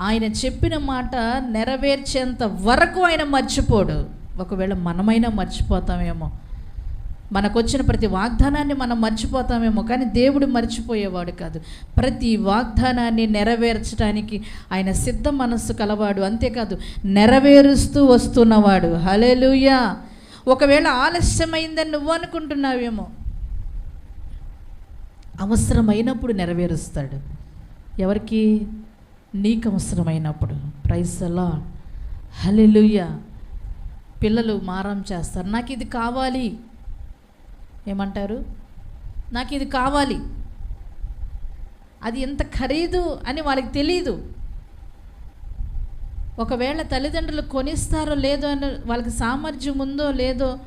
ఆయన చెప్పిన మాట నెరవేర్చేంత వరకు ఆయన మర్చిపోడు. ఒకవేళ మనమైనా మర్చిపోతామేమో. మనకొచ్చిన ప్రతి వాగ్దానాన్ని మనం మర్చిపోతామేమో కానీ దేవుడు మర్చిపోయేవాడు కాదు. ప్రతి వాగ్దానాన్ని నెరవేర్చడానికి ఆయన సిద్ధ మనస్సు కలవాడు అంతేకాదు నెరవేరుస్తూ వస్తున్నవాడు. హలెలుయా ఒకవేళ ఆలస్యమైందని నువ్వు అనుకుంటున్నావేమో అవసరమైనప్పుడు నెరవేరుస్తాడు. ఎవరికి? నీకు అవసరమైనప్పుడు. ప్రైస్ అలా హలెలుయ్య పిల్లలు మారం చేస్తారు. నాకు ఇది కావాలి. ఏమంటారు? నాకు ఇది కావాలి. అది ఎంత ఖరీదు అని వాళ్ళకి తెలియదు ఒకవేళ తల్లిదండ్రులు కొనిస్తారో లేదో అని వాళ్ళకి సామర్థ్యం ఉందో లేదో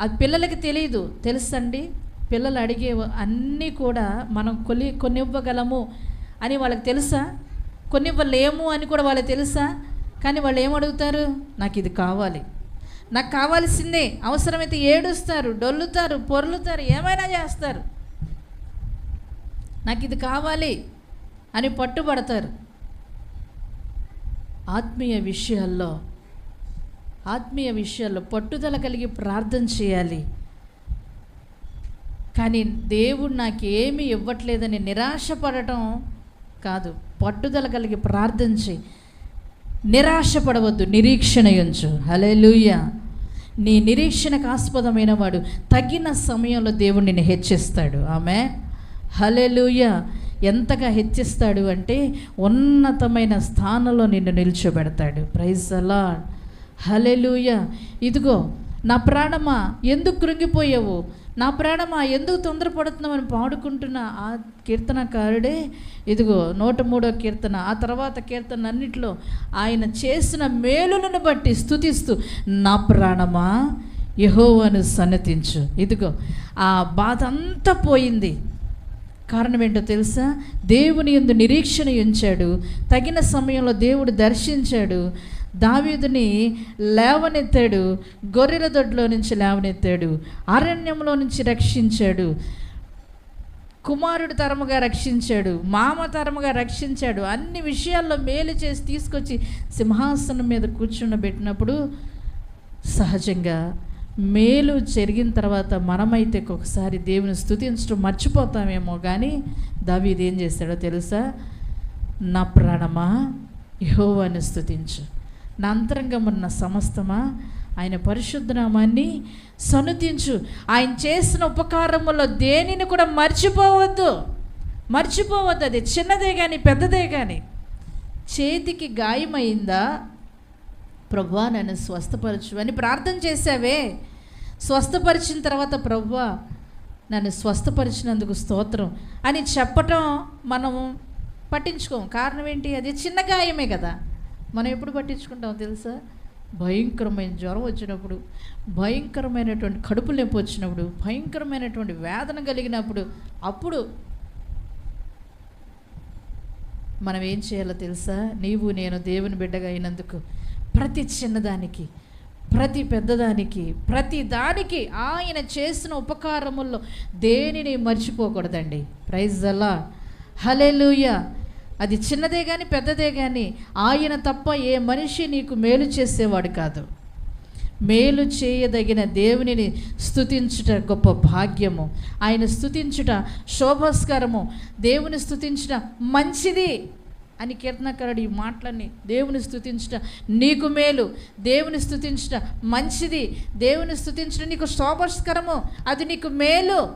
అది పిల్లలకి తెలియదు తెలుసండి? పిల్లలు అడిగే అన్నీ కూడా మనం కొన్ని కొనివ్వగలము అని వాళ్ళకి తెలుసా? కొన్ని ఇవ్వలేము అని కూడా వాళ్ళకి తెలుసా? కానీ వాళ్ళు ఏమడుగుతారు? నాకు ఇది కావాలి. నాకు కావాల్సిందే. అవసరమైతే ఏడుస్తారు డొల్లుతారు పొర్లుతారు ఏమైనా చేస్తారు. నాకు ఇది కావాలి అని పట్టుబడతారు. ఆత్మీయ విషయాల్లో ఆత్మీయ విషయాల్లో పట్టుదల కలిగి ప్రార్థన చేయాలి. కానీ దేవుడు నాకేమీ ఇవ్వట్లేదని నిరాశపడటం కాదు. పట్టుదల కలిగి ప్రార్థించి నిరాశపడవద్దు నిరీక్షణ ఉంచు హలెలూయ నీ నిరీక్షణకు ఆస్పదమైన వాడు తగిన సమయంలో దేవుడు నిన్ను హెచ్చిస్తాడు. ఆమె హలెలుయ ఎంతగా హెచ్చిస్తాడు అంటే ఉన్నతమైన స్థానంలో నిన్ను నిల్చోబెడతాడు. ప్రైజ్ అలా హలెలుయ ఇదిగో నా ప్రాణమా ఎందుకు కృంగిపోయావు? నా ప్రాణమా ఎందుకు తొందరపడుతున్నామని పాడుకుంటున్న ఆ కీర్తనకారుడే ఇదిగో నూట మూడో కీర్తన ఆ తర్వాత కీర్తన అన్నిటిలో ఆయన చేసిన మేలులను బట్టి స్థుతిస్తూ నా ప్రాణమా యహోవను సన్నతించు. ఇదిగో ఆ బాధ అంతా పోయింది. కారణం ఏంటో తెలుసా? దేవుని ఎందు నిరీక్షణ ఉంచాడు. తగిన సమయంలో దేవుడు దర్శించాడు. దావీదుని లేవనెత్తాడు గొర్రెల దొడ్లో నుంచి లేవనెత్తాడు అరణ్యంలో నుంచి రక్షించాడు కుమారుడు తరముగా రక్షించాడు మామ తరముగా రక్షించాడు అన్ని విషయాల్లో మేలు చేసి తీసుకొచ్చి సింహాసనం మీద కూర్చుండబెట్టినప్పుడు సహజంగా మేలు జరిగిన తర్వాత మనమైతే ఒకసారి దేవుని స్థుతించడం మర్చిపోతామేమో కానీ దావీది ఏం చేస్తాడో తెలుసా? నా ప్రాణమా? యహోవాని స్థుతించు. నా అంతరంగమున్న సమస్తమా? ఆయన పరిశుద్ధనామాన్ని సనుతించు ఆయన చేసిన ఉపకారములో దేనిని కూడా మర్చిపోవద్దు. మర్చిపోవద్దు. అది చిన్నదే కానీ పెద్దదే కానీ చేతికి గాయమైందా? ప్రభా నన్ను స్వస్థపరచు అని ప్రార్థన చేశావే. స్వస్థపరిచిన తర్వాత ప్రభా నన్ను స్వస్థపరిచినందుకు స్తోత్రం అని చెప్పటం మనం పట్టించుకోం కారణం ఏంటి? అది చిన్న గాయమే కదా. మనం ఎప్పుడు పట్టించుకుంటాం తెలుసా? భయంకరమైన జ్వరం వచ్చినప్పుడు భయంకరమైనటువంటి కడుపు నొప్పి వచ్చినప్పుడు భయంకరమైనటువంటి వేదన కలిగినప్పుడు అప్పుడు మనం ఏం చేయాలో తెలుసా? నీవు నేను దేవుని బిడ్డగా అయినందుకు ప్రతి చిన్నదానికి ప్రతి పెద్దదానికి ప్రతి దానికి ఆయన చేసిన ఉపకారముల్లో దేనిని మర్చిపోకూడదండి. ప్రైజ్ అలా హలెలుయ అది చిన్నదే కానీ పెద్దదే కానీ ఆయన తప్ప ఏ మనిషి నీకు మేలు చేసేవాడు కాదు. మేలు చేయదగిన దేవునిని స్థుతించుట గొప్ప భాగ్యము. ఆయన స్థుతించుట శోభస్కరము. దేవుని స్థుతించుట మంచిది అని కీర్తనకారుడు ఈ మాటలన్నీ. దేవుని స్తుతించుట నీకు మేలు. దేవుని స్తుతించుట మంచిది. దేవుని స్తుతించుట నీకు శోభస్కరము. అది నీకు మేలు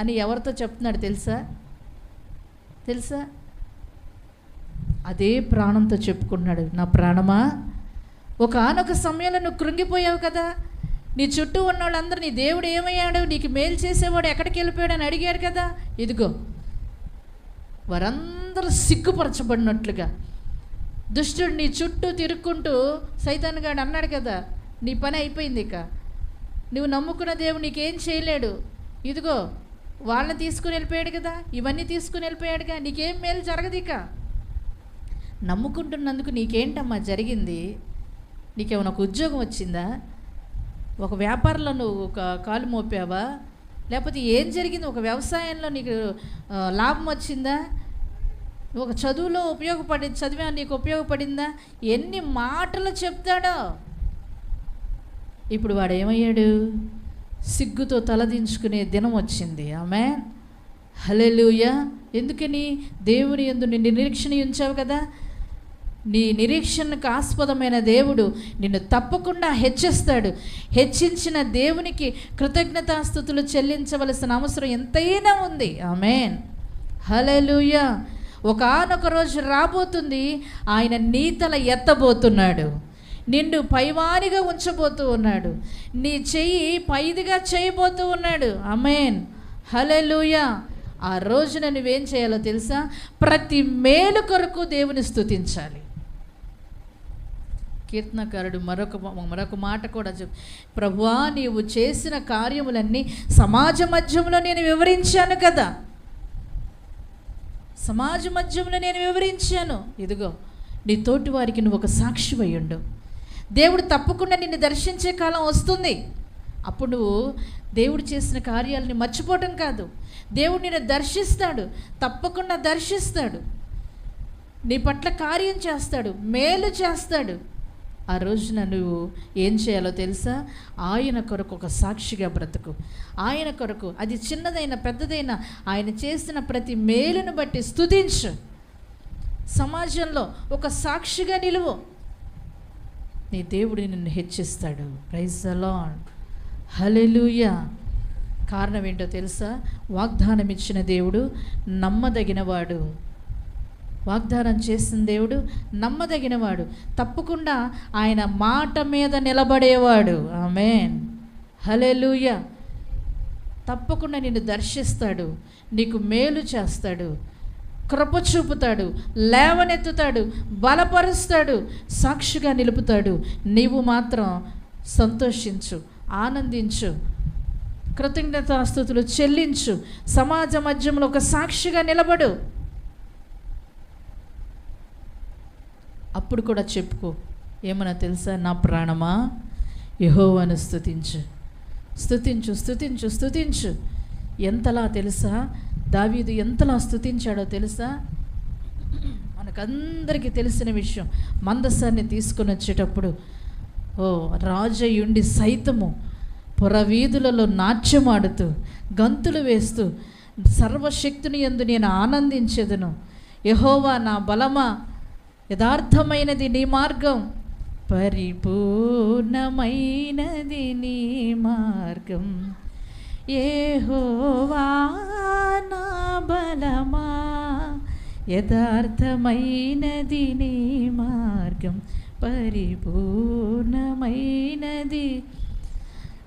అని ఎవరితో చెప్తున్నాడు తెలుసా? తెలుసా? అదే ప్రాణంతో చెప్పుకున్నాడు నా ప్రాణమా? ఒక ఆనొక సమయంలో నువ్వు కృంగిపోయావు కదా. నీ చుట్టూ ఉన్న వాళ్ళందరూ నీ దేవుడు ఏమయ్యాడు? నీకు మేలు చేసేవాడు ఎక్కడికి వెళ్ళిపోయాడు అని అడిగారు కదా. ఇదిగో. వారందరూ సిగ్గుపరచబడినట్లుగా దుష్టుడు నీ చుట్టూ తిరుక్కుంటూ సైతాన్ గాడు అన్నాడు కదా నీ పని అయిపోయింది ఇక. నువ్వు నమ్ముకున్న దేవుడు నీకేం చేయలేడు. ఇదిగో వాళ్ళని తీసుకుని వెళ్ళిపోయాడు కదా ఇవన్నీ తీసుకుని వెళ్ళిపోయాడుగా నీకేం మేలు జరగదు ఇక. నమ్ముకుంటున్నందుకు నీకేంటమ్మా జరిగింది? నీకేమైనా ఒక ఉద్యోగం వచ్చిందా? ఒక వ్యాపారంలో నువ్వు ఒక కాలు మోపావా? లేకపోతే ఏం జరిగింది? ఒక వ్యవసాయంలో నీకు లాభం వచ్చిందా? ఒక చదువులో ఉపయోగపడి చదివా నీకు ఉపయోగపడిందా? ఎన్ని మాటలు చెప్తాడో. ఇప్పుడు వాడు ఏమయ్యాడు సిగ్గుతో తలదించుకునే దినం వచ్చింది. ఆమె హలెలుయ ఎందుకని దేవుని ఎందు నిన్ను నిరీక్షణ ఉంచావు కదా? నీ నిరీక్షణకు ఆస్పదమైన దేవుడు నిన్ను తప్పకుండా హెచ్చిస్తాడు. హెచ్చించిన దేవునికి కృతజ్ఞతాస్థుతులు చెల్లించవలసిన అవసరం ఎంతైనా ఉంది. ఆమెన్. హలెలుయ ఒకనొక రోజు రాబోతుంది. ఆయన నీతల ఎత్తబోతున్నాడు. నిన్ను పైవానిగా ఉంచబోతూ ఉన్నాడు. నీ చెయ్యి పైదిగా చేయబోతూ ఉన్నాడు. అమేన్ హలెలుయ ఆ రోజున నువ్వేం చేయాలో తెలుసా? ప్రతి మేలు కొరకు దేవుని స్థుతించాలి కీర్తనకారుడు మరొక మరొక మాట కూడా చెప్పు. ప్రభువా నీవు చేసిన కార్యములన్నీ సమాజ మధ్యంలో నేను వివరించాను కదా. సమాజ మధ్యంలో నేను వివరించాను. ఇదిగో నీ తోటి వారికి నువ్వు ఒక సాక్షి అయ్యుండు దేవుడు తప్పకుండా నిన్ను దర్శించే కాలం వస్తుంది. అప్పుడు నువ్వు దేవుడు చేసిన కార్యాలని మర్చిపోవటం కాదు. దేవుడు నిన్ను దర్శిస్తాడు తప్పకుండా దర్శిస్తాడు. నీ పట్ల కార్యం చేస్తాడు మేలు చేస్తాడు. ఆ రోజున నువ్వు ఏం చేయాలో తెలుసా? ఆయన కొరకు ఒక సాక్షిగా బ్రతుకు. ఆయన కొరకు అది చిన్నదైన పెద్దదైన ఆయన చేసిన ప్రతి మేలును బట్టి స్తుతించు. సమాజంలో ఒక సాక్షిగా నిలువు. నీ దేవుడు నిన్ను హెచ్చిస్తాడు. ప్రైజ్ అలాన్ హలెలుయ కారణం ఏంటో తెలుసా? వాగ్దానం ఇచ్చిన దేవుడు నమ్మదగినవాడు. వాగ్దానం చేసిన దేవుడు నమ్మదగినవాడు. తప్పకుండా ఆయన మాట మీద నిలబడేవాడు. ఆమెన్ హలెలుయ తప్పకుండా నిన్ను దర్శిస్తాడు. నీకు మేలు చేస్తాడు. కృప చూపుతాడు లేవనెత్తుతాడు బలపరుస్తాడు సాక్షిగా నిలుపుతాడు. నీవు మాత్రం సంతోషించు ఆనందించు కృతజ్ఞతాస్థుతులు చెల్లించు సమాజ మధ్యంలో ఒక సాక్షిగా నిలబడు. అప్పుడు కూడా చెప్పుకో ఏమన్నా తెలుసా నా ప్రాణమా? యహోవాను స్థుతించు స్థుతించు స్థుతించు స్థుతించు ఎంతలా తెలుసా? దావీదు ఎంతలా స్థుతించాడో తెలుసా? మనకందరికీ తెలిసిన విషయం. మందసాన్ని తీసుకొని వచ్చేటప్పుడు ఓ రాజయుండి సైతము పురవీధులలో నాట్యమాడుతూ గంతులు వేస్తూ సర్వశక్తిని ఎందు నేను ఆనందించెదను. యహోవా నా బలమా? యథార్థమైనది నీ మార్గం. పరిపూర్ణమైనది నీ మార్గం. ఏహోవా నా బలమా యథార్థమైనది నీ మార్గం పరిపూర్ణమైనది.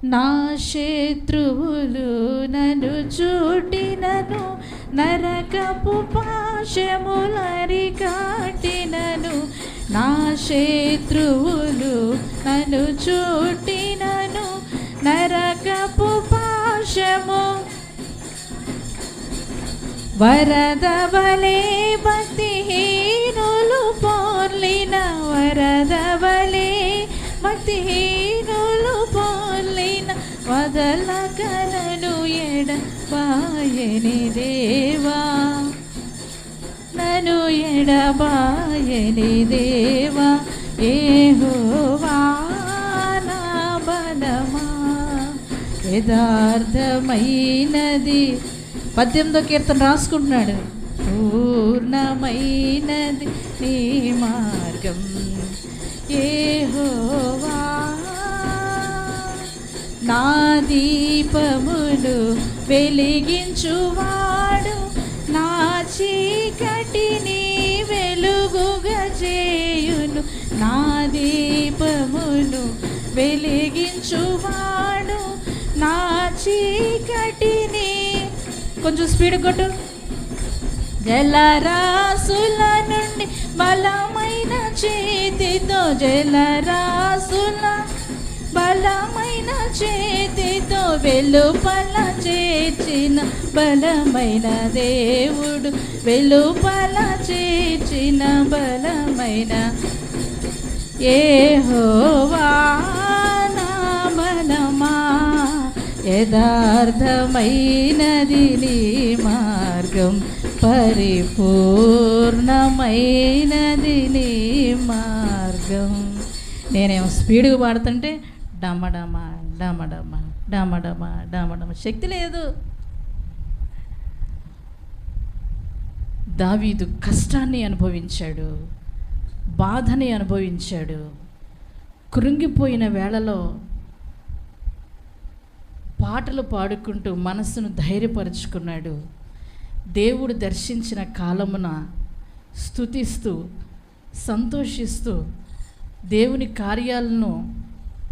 నా శత్రువులు నన్ను చూటినను నరకపు పాశములరి కాటినను. నా శత్రువులు నన్ను చూటినను నరకపు వర్షము వరద వలే భక్తిహీనులు పోర్లిన వరద వలే భక్తిహీనులు పోర్లిన వదలగలను ఎడ పాయని దేవా నను ఎడబాయని దేవా ఏ హోవా యథార్థమైనది. పద్దెనిమిదో కీర్తన రాసుకుంటున్నాడు. పూర్ణమైనది నీ మార్గం. ఏహోవా నా దీపమును వెలిగించువాడు. నా చీకటిని వెలుగుగా చేయును. నా దీపమును వెలిగించువాడు. చీకటిని. కొంచెం స్పీడ్ కొట్టు. జలరాసుల నుండి బలమైన చేతితో జలరాసుల బలమైన చేతితో వెలుపల చేర్చిన బలమైన దేవుడు వెలుపల చేర్చిన బలమైన ఏహోవా. హోవా యథార్థమైనది నీ మార్గం పరిపూర్ణమైనది నీ మార్గం. నేనేమో స్పీడ్గా పాడుతుంటే డమడమ డమడమ డమడమ డమడమ శక్తి లేదు. దావీదు కష్టాన్ని అనుభవించాడు బాధని అనుభవించాడు. కృంగిపోయిన వేళలో పాటలు పాడుకుంటూ మనసును ధైర్యపరుచుకున్నాడు. దేవుడు దర్శించిన కాలమున స్థుతిస్తూ సంతోషిస్తూ దేవుని కార్యాలను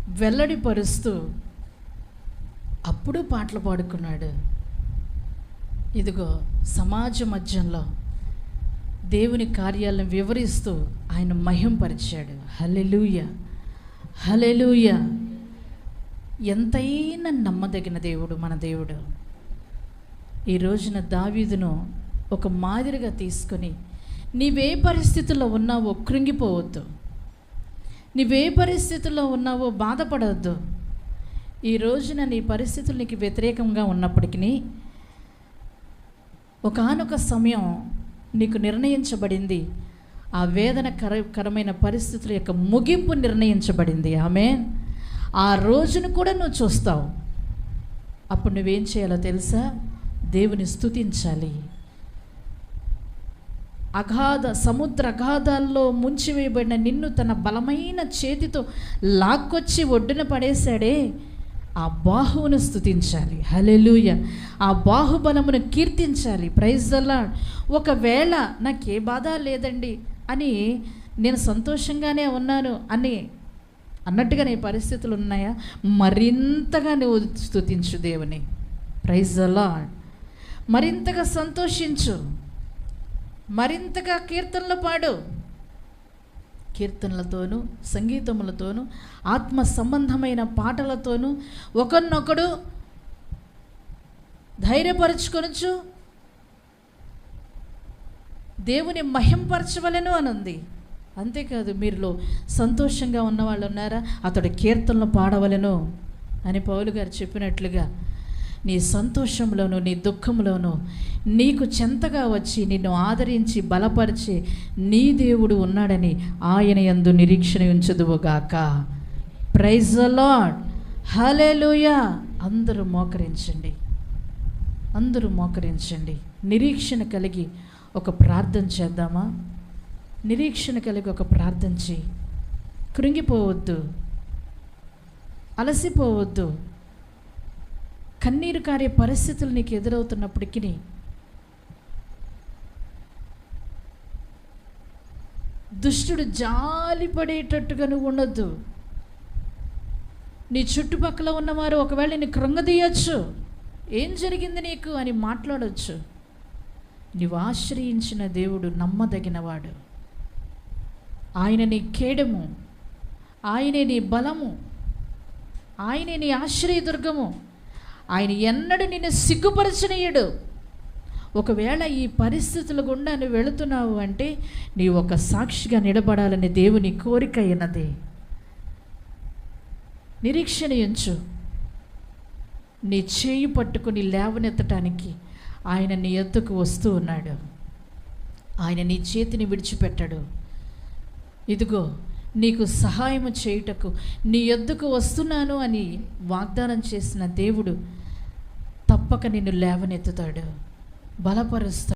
వెల్లడిపరుస్తూ అప్పుడు పాటలు పాడుకున్నాడు. ఇదిగో సమాజ మధ్యంలో దేవుని కార్యాలను వివరిస్తూ ఆయన మహింపరిచాడు. హలెలూయ హలెలూయ ఎంతైనా నమ్మదగిన దేవుడు మన దేవుడు. ఈ రోజున దావీదును ఒక మాదిరిగా తీసుకొని నీవే పరిస్థితుల్లో ఉన్నావో కృంగిపోవద్దు. నీవే పరిస్థితుల్లో ఉన్నావో బాధపడవద్దు. ఈ రోజున నీ పరిస్థితులు నీకు వ్యతిరేకంగా ఉన్నప్పటికీ ఒకనొక సమయం నీకు నిర్ణయించబడింది. ఆ వేదన కర కరమైన పరిస్థితుల యొక్క ముగింపు నిర్ణయించబడింది. ఆమె ఆ రోజును కూడా నువ్వు చూస్తావు. అప్పుడు నువ్వేం చేయాలో తెలుసా? దేవుని స్థుతించాలి అగాధ సముద్ర అగాధాల్లో ముంచివేయబడిన నిన్ను తన బలమైన చేతితో లాక్కొచ్చి ఒడ్డున పడేశాడే. ఆ బాహువును స్థుతించాలి హలెలుయ ఆ బాహుబలమును కీర్తించాలి. ప్రైజ్ అలా ఒకవేళ నాకు ఏ బాధ లేదండి అని నేను సంతోషంగానే ఉన్నాను అని అన్నట్టుగా నీ పరిస్థితులు ఉన్నాయా? మరింతగా నువ్వు స్తుతించు దేవుని. ప్రైజ్ అలా మరింతగా సంతోషించు. మరింతగా కీర్తనలు పాడు. కీర్తనలతోనూ సంగీతములతోనూ ఆత్మ సంబంధమైన పాటలతోనూ ఒకరినొకడు ధైర్యపరచుకొనచ్చు దేవుని మహింపరచవలను అని ఉంది అంతేకాదు మీరులో సంతోషంగా ఉన్నవాళ్ళు ఉన్నారా? అతడు కీర్తనలు పాడవలను అని పౌలు గారు చెప్పినట్లుగా నీ సంతోషంలోనూ నీ దుఃఖంలోనూ నీకు చెంతగా వచ్చి నిన్ను ఆదరించి బలపరిచి నీ దేవుడు ఉన్నాడని ఆయన యందు నిరీక్షణ ఉంచదువుగాక ప్రైజ్ లాడ్ హలేలుయా అందరూ మోకరించండి. అందరూ మోకరించండి. నిరీక్షణ కలిగి ఒక ప్రార్థన చేద్దామా? నిరీక్షణ కలిగి ఒక ప్రార్థన చేయి. కృంగిపోవద్దు. అలసిపోవద్దు. కన్నీరు కారే పరిస్థితులు నీకు ఎదురవుతున్నప్పటికీ దుష్టుడు జాలిపడేటట్టుగా నువ్వు ఉండొద్దు. నీ చుట్టుపక్కల ఉన్నవారు ఒకవేళ నిన్ను కృంగదీయచ్చు ఏం జరిగింది నీకు అని మాట్లాడవచ్చు నీవు ఆశ్రయించిన దేవుడు నమ్మదగినవాడు. ఆయన నీ కేడము ఆయనే నీ బలము ఆయనే నీ ఆశ్రయదుర్గము ఆయన ఎన్నడూ నిన్ను సిగ్గుపరచనీయుడు. ఒకవేళ ఈ పరిస్థితుల గుండా నువ్వు వెళుతున్నావు అంటే నీ ఒక సాక్షిగా నిలబడాలని దేవుని కోరిక అయినది. నిరీక్షణ ఎంచు నీ చేయి పట్టుకుని లేవనెత్తటానికి ఆయన నీ ఎద్దుకు వస్తూ ఉన్నాడు. ఆయన నీ చేతిని విడిచిపెట్టాడు. ఇదిగో నీకు సహాయము చేయుటకు నీ ఎద్దుకు వస్తున్నాను అని వాగ్దానం చేసిన దేవుడు తప్పక నిన్ను లేవనెత్తుతాడు. బలపరుస్తాడు